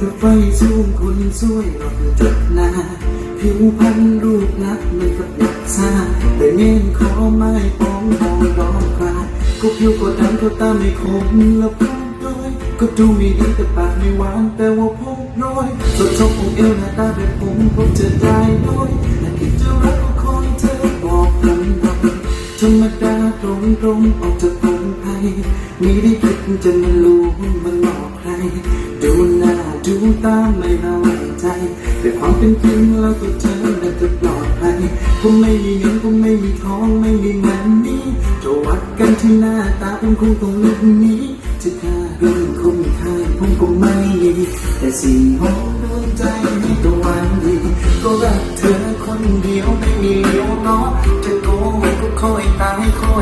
ป่าไฟสูงคนสวยรถจัดนาผิวพรรณรูปลักมันกับหยักษาแต่เงินขอไม่ปองมองร้องกราก็ผิวก็ดำก็ตาไม่คมแล้วพมร้อยก็ดูไม่ดีแต่ปากไม่หวานแต่ว่าผมน้อยสดชมองเอวหน้าตาแบบผมพบเจอได้น้อยแต่คิดจะรักก็คอยเธอบอกผมหน่อยธรรมดาตรงตรงออกจากผมไปมีได้คิดจะมารู้มันหลอกใครดูหน้า ดูตาไม่น่าไว้ใจ แต่ความเป็นจริงแล้วก็เธอน่าจะปลอดภัยผมไม่มีเงินผมไม่มีทองไม่มีเงินนี้จะวัดกันที่หน้าตาผมคงต้องลือกนี้จะค่าเรื่องคงค่าผมก็ไม่มีแต่สิ่งของดวงใจให้ตัววันดีก็รักเธอคนเดียวไม่มีเลี้ยวเนาะจะโก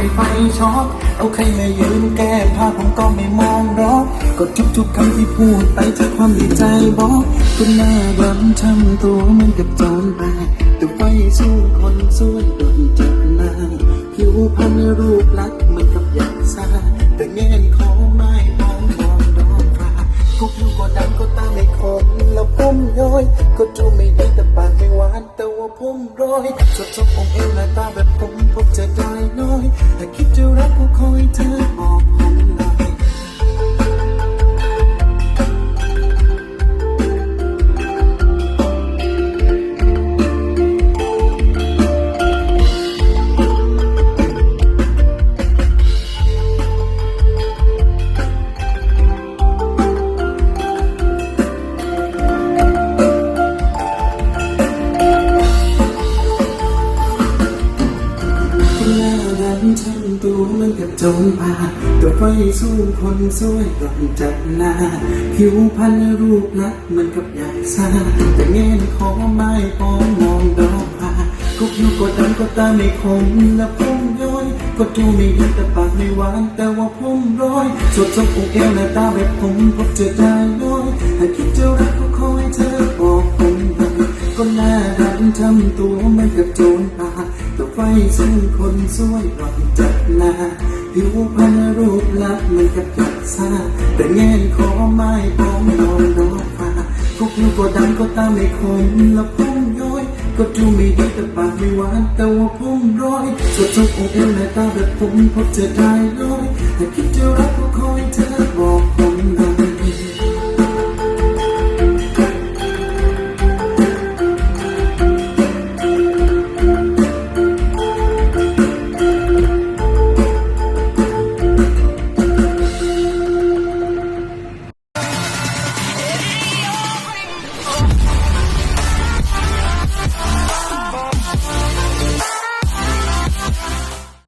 ายคอยไฟช็อตเอาใครมายืนแก้ผ้าผมก็ไม่มองรอกก็ทุกๆคำที่พูดไปจากความดีใจบอกก็หน้าดำช้ำตัวเหมือนกับโจรไปแต่ไฟสู้คนสวยโดนจับหน้าผิวพรรณรูปลักษณ์เหมือนกับหยักษาแต่เงินขอไม่มองมองดอกฟ้าก็ผิวก็ดำก็ตาไม่คมแล้วผมย้อยก็ดูไม่ไดีแต่ป ผมร้อยชดสดองเอวและตาแบบผมพบเจอได้น้อยแต่คิดจะรักก็คอยเธอบอก น้าดันทำตัวมือนกับโจรป่าแต่ไฟสู้คนสวยก่อนจับหน้าผิวพรรณรูปลักษณ์มือนกับอยากซาแต่เงินขอไม่ปองมองดอกผ้าก็ผิวก็ดำก็ตาไม่คมและผมย้อย ก็ดูไม่ดีแต่ปากไม่หวานแต่ว่าผมร้อยสดสดอกเอวหน้าตาแบบผมพบเจอได้น้อยถ้าคิดจะรักก็คอยเธอบอกผมหน่อยก็หน้าดันทำตัวมือนกับโจรป่า ไฟซึ่งคนสวยรอนจัดหน้าผิวพรรณรูปลักษณ์มือนกับยักษ์ซาแต่เงินขอไม่ปองนอนดอกฟ้าก็ผิวก็ดำก็ตาไม่คมแล้วผมย้อย ก็ดูไม่ดีแต่ปากไม่หวานแต่ว่าผมร้อยสดสดอกเอวหน้าตาแบบผมพบเจอได้น้อยถ้าคิดจะรักก็คอยเธอบอก